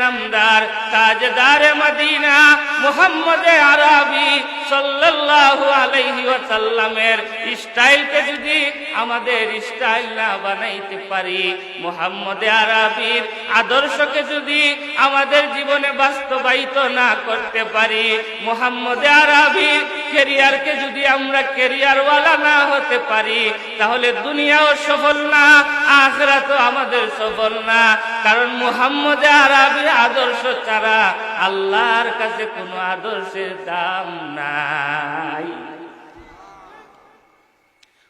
নামদার তাজদার Medina Mohammad আরবি সাল্লাল্লাহু আলাইহি ওয়াসাল্লামের স্টাইলকে যদি আমাদের স্টাইল না বানাইতে পারি, মোহাম্মদ আরবির আদর্শকে যদি আমাদের জীবনে বাস্তবায়িত না করতে পারি, মোহাম্মদ আরবির কেরিয়ারকে যদি আমরা কেরিয়ারওয়ালা না হতে পারি, তাহলে দুনিয়াও সফল না আখরা তো আমাদের সফল না। কারণ মোহাম্মদ আরবির আদর্শ ছাড়া আল্লাহর কাছে কোনো আদর্শের দাম নাই।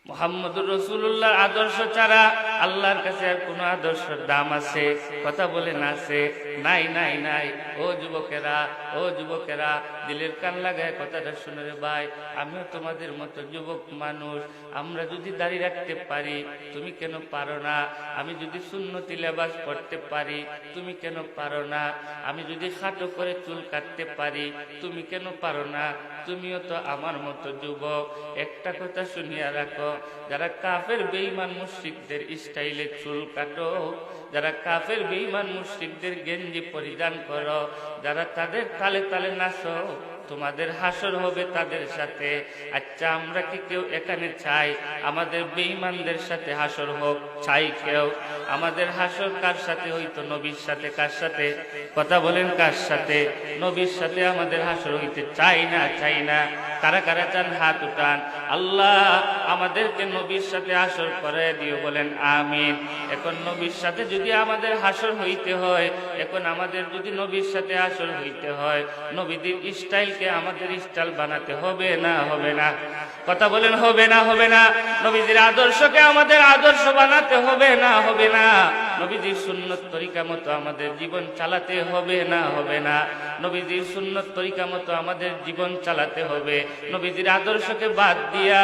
মোহাম্মদুর রসুল্লাহর আদর্শ ছাড়া আল্লাহর কাছে আর কোনো আদর্শের দাম আছে? কথা বলেন আছে? নাই নাই নাই। ও যুবকেরা ও যুবকেরা, দিলের কান লাগায় কথাটা শুনে রে ভাই। আমিও তোমাদের মতো যুবক মানুষ। আমরা যদি দাঁড়িয়ে রাখতে পারি, তুমি কেন পারো না? আমি যদি সুন্নতি লেবাস পড়তে পারি, তুমি কেন পারো না? আমি যদি খাটো করে চুল কাটতে পারি, তুমি কেন পারো না? তুমিও তো আমার মতো যুবক। একটা কথা শুনিয়া রাখো, যারা কাফের, বেঈমান মুশরিকদের স্টাইলে চুল কাটো যারা কাফের বেঈমান মুসিদদের গেঞ্জি পরিধান করো যারা তাদের তালে তালে নাচো। তোমাদের হাসর হবে তাদের সাথে। আচ্ছা আমরা কি কেউ এখানে চাই? আমাদের বেঈমানদের সাথে হাসর হোক। চাই কেউ। আমাদের হাসর কার সাথে? হইতো নবীর সাথে। কার সাথে? কথা বলেন কার সাথে? নবীর সাথে আমাদের হাসর হইতে চাই না চাই না। কারা কারা চান? হাত উঠান। আল্লাহ আমাদেরকে নবীর সাথে হাসর করে দিও, বলেন আমিন। এখন নবীর সাথে যদি আমাদের হাসর হইতে হয়, এখন আমাদের যদি নবীর সাথে হাসর হইতে হয়, নবীদের স্টাইলকে আমাদের স্টাল বানাতে হবে না হবে না। কথা বলেন, হবে না হবে না। নবীজির আদর্শকে আমাদের আদর্শ বানাতে হবে না হবে না। নবীজির সুন্নত তরিকা মতো আমাদের জীবন চালাতে হবে না হবে না? নবীজির সুন্নত তরিকা মতো আমাদের জীবন চালাতে হবে। নবীজির আদর্শকে বাদ দিয়া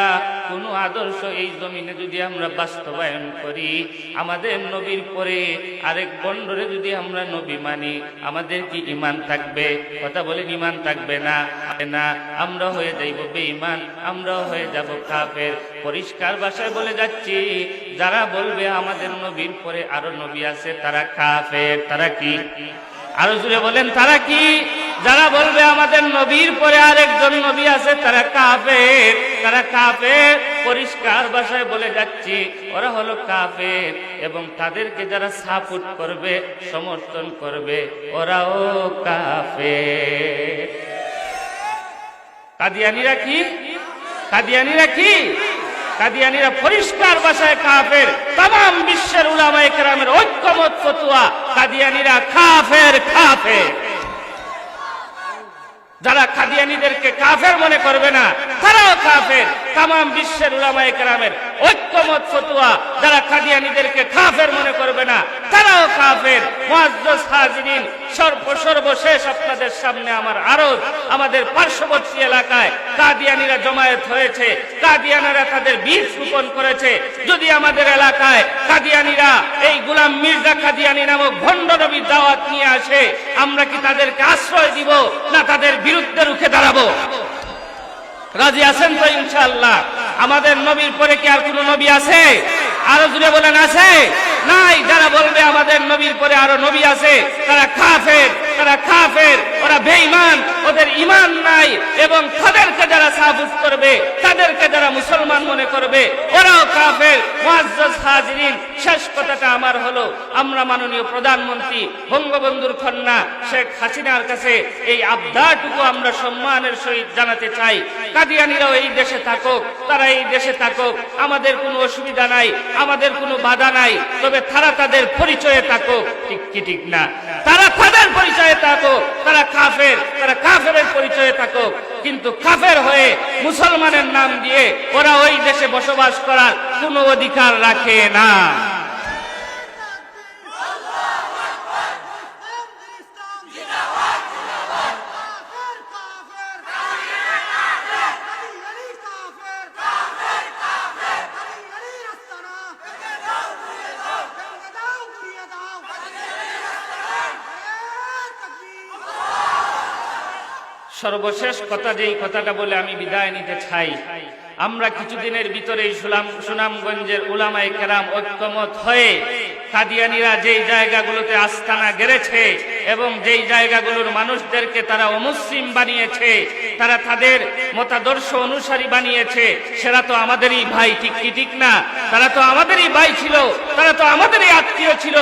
কোনো আদর্শ এই জমিনে যদি আমরা বাস্তবায়ন করি, আমাদের নবীর পরে আরেক বন্ডরে যদি আমরা নবী মানি, আমাদের কি ইমান থাকবে? কথা বলেন ইমান থাকবে না? না। আমরা হয়ে যাইব বেঈমান আমরাও হয়ে যাব কাফের। পরিষ্কার ভাষায় বলে যাচ্ছি, যারা বলবে আমাদের নবীর পরে আরও নবী আছে, তারা কাফের, তারা কি? আরও জুড়ে বলেন, তারা কি? যারা বলবে আমাদের নবীর পরে আরেকজন নবী আছে, তারা কাফের তারা কাফের। পরিষ্কার ভাষায় বলে যাচ্ছি, ওরা হলো কাফের এবং তাদেরকে যারা সাপোর্ট করবে, সমর্থন করবে, ওরাও কাফের। কাদিয়ানিরা কি? কাদিয়ানিরা কি? কাদিয়ানিরা পরিষ্কার ভাষায় কাফের তাম বিশ্বের উলামায় কেরামের ঐক্যমত ফতুয়া কাদিয়ানিরা কাফের কাফের। যারা কাদিয়ানিদেরকে কাফের মনে করবে না তারাও কাফের তাম বিশ্বের উলামায়ে কেরামের ঐক্যমত ফতুয়া যারা কাদিয়ানিদেরকে কাফের মনে করবে না, তারাও কাফের। সর্বশেষ আপনাদের সামনে আমার আরজ, আমাদের পার্শ্ববর্তী এলাকায় কাদিয়ানিরা জমায়েত হয়েছে, কাদিয়ানিরা তাদের বীজ রোপণ করেছে। যদি আমাদের এলাকায় কাদিয়ানিরা এই গুলাম মির্জা কাদিয়ানি নামক ভণ্ড দাওয়াত নিয়ে আসে, আমরা কি তাদেরকে আশ্রয় দিব না তাদের বিরুদ্ধে রুখে দাঁড়াবো? রাজি আছেন তো ইনশাল্লাহ আমাদের নবীর পরে কি আর কোন নবী আছে? আরও জুড়ে বলেন, আছে? নাই, যারা বলবে আমাদের নবীর পরে আরও নবী আছে, তারা কাফের তারা কাফের। বেঈমান, ওদের ইমান নাই এবং তাদেরকে যারা সাবুত করবে, তাদেরকে যারা মুসলমান মনে করবে, ওরাও কাফের, মুআজ্জাজ হাজিরিন। শেষ কথাটা আমার হলো, আমরা মাননীয় প্রধানমন্ত্রী বঙ্গবন্ধুর কন্যা শেখ হাসিনার কাছে এই আবদারটুকু আমরা সম্মানের সহিত জানাতে চাই। কাদিয়ানিরাও এই দেশে থাকুক, তারা এই দেশে থাকুক, আমাদের কোনো অসুবিধা নাই, আমাদের কোনো বাধা নাই, তবে তারা তাদের পরিচয়ে থাকুক। ঠিক কি ঠিক না? তারা তাদের পরিচয়ে থাকুক, তারা কাফের, তারা কাফের পরিচয়ে থাকুক। কিন্তু কাফের হয়ে মুসলমানের নাম দিয়ে ওরা ওই দেশে বসবাস করার কোনো অধিকার রাখে না। সর্বশেষ কথা যেই কথাটা বলে আমি বিদায় নিতে চাই। আমরা কিছুদিনের ভিতরেই সুনাম সুনামগঞ্জের উলামায় কেরাম ঐক্যমত হয়ে কাদিয়ানিরা যেই জায়গাগুলোতে আস্তানা গেড়েছে এবং যেই জায়গাগুলোর মানুষদেরকে তারা অমুসলিম বানিয়েছে, তারা তাদের মতাদর্শ অনুসারী বানিয়েছে, সেরা তো আমাদেরই ভাই, ঠিক কি ঠিক না? তারা তো আমাদেরই ভাই ছিল, তারা তো আমাদেরই আত্মীয় ছিল।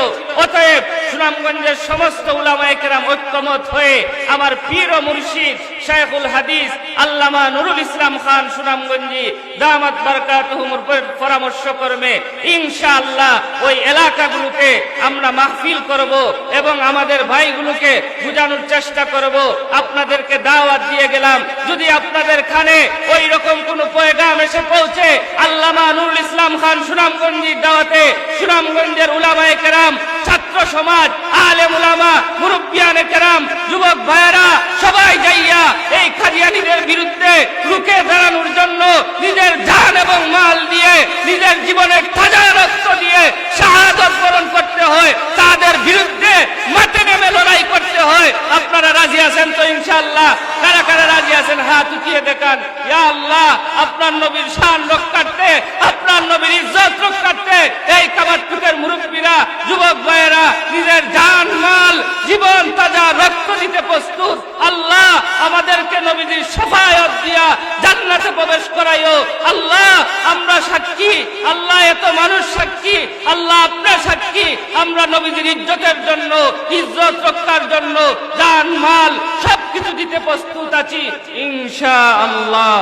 অতএব সুনামগঞ্জের সমস্ত উলামায়ে কেরাম ঐক্যমত হয়ে আমার পীর ও মুর্শিদ শেখুল হাদিস, আল্লামা নুরুল ইসলাম খান সুনামগঞ্জি দামাত বারকাতুহুমুর পরামর্শ কর্মে, ইনশাআল্লাহ ওই এলাকাগুলোতে আমরা মাহফিল করব এবং আমাদের ভাইগুলোকে বোঝানোর চেষ্টা করব। আপনাদেরকে দাওয়াত দিয়ে গেলাম। যদি আপনাদের খানে ওই রকম কোন পয়গাম এসে পৌঁছে, আল্লামা নুরুল ইসলাম খান সুনামগঞ্জির দাওয়াতে সুনামগঞ্জের উলামায়ে কেরাম, ছাত্র সমাজ, আলেম উলামা, মুরব্বিয়ানে কেরাম, যুবক ভাইয়েরা, সবাই এই খাদিয়ানিদের বিরুদ্ধে রুখে দাঁড়ানোর জন্য নিজের জান এবং মাল দিয়ে নিজের জীবনের তাজা রক্ত দিয়ে শাহাদত বরণ করতে হয়। তাদের বিরুদ্ধে মাঠে নেমে লড়াই করতে হয়। আপনারা রাজি আছেন তো ইনশাআল্লাহ? কারা কারা রাজি আছেন? হাত উঠিয়ে দেখান। ইয়া আল্লাহ, আপনার নবীর শান রক্ষার্থে, আপনার নবীর ইজ্জত রক্ষার্থে এই কাবারটুকের মুরব্বীরা, যুবক ভাইয়েরা, নিজের জান, মাল, জীবন, তাজা রক্ত দিতে প্রস্তুত। আল্লাহ, আমাদেরকে নবীজির সফায়ত দিয়া জান্নাতে প্রবেশ করাইও। আল্লাহ, আমরা সাক্ষী। আল্লাহ, এত মানুষ সাক্ষী। আল্লাহ, আপনার সাক্ষী। আমরা নবীজির ইজ্জতের জন্য, ইজ্জত রক্ষার জন্য জান, মাল সবকিছু দিতে প্রস্তুত আছি ইনশা আল্লাহ